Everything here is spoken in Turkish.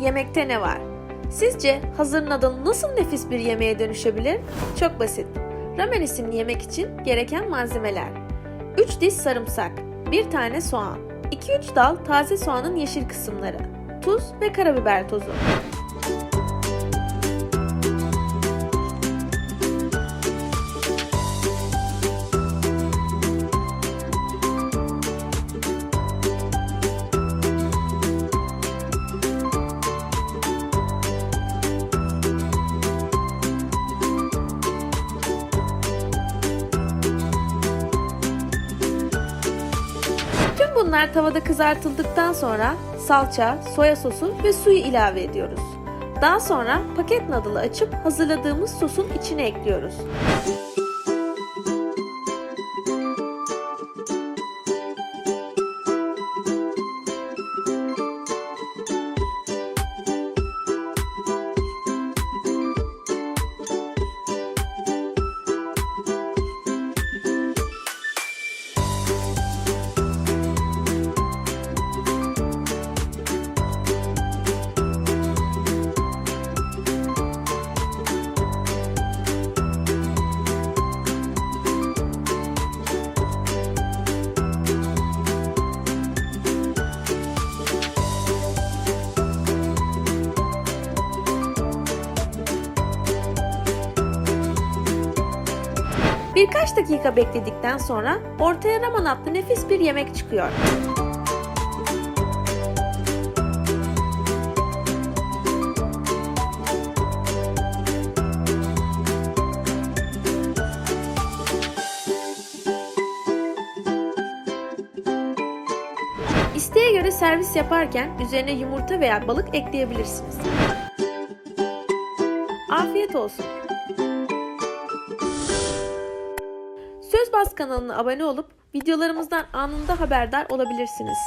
yemekte ne var? Sizce hazır noodle nasıl nefis bir yemeğe dönüşebilir? Çok basit. Ramen isimli yemek için gereken malzemeler. 3 diş sarımsak, 1 tane soğan, 2-3 dal taze soğanın yeşil kısımları, tuz ve karabiber tozu. Bunlar tavada kızartıldıktan sonra salça, soya sosu ve suyu ilave ediyoruz. Daha sonra paket noodle'ı açıp hazırladığımız sosun içine ekliyoruz. Birkaç dakika bekledikten sonra ortaya ramen adlı nefis bir yemek çıkıyor. İsteğe göre servis yaparken üzerine yumurta veya balık ekleyebilirsiniz. Afiyet olsun. Bas kanalına abone olup videolarımızdan anında haberdar olabilirsiniz.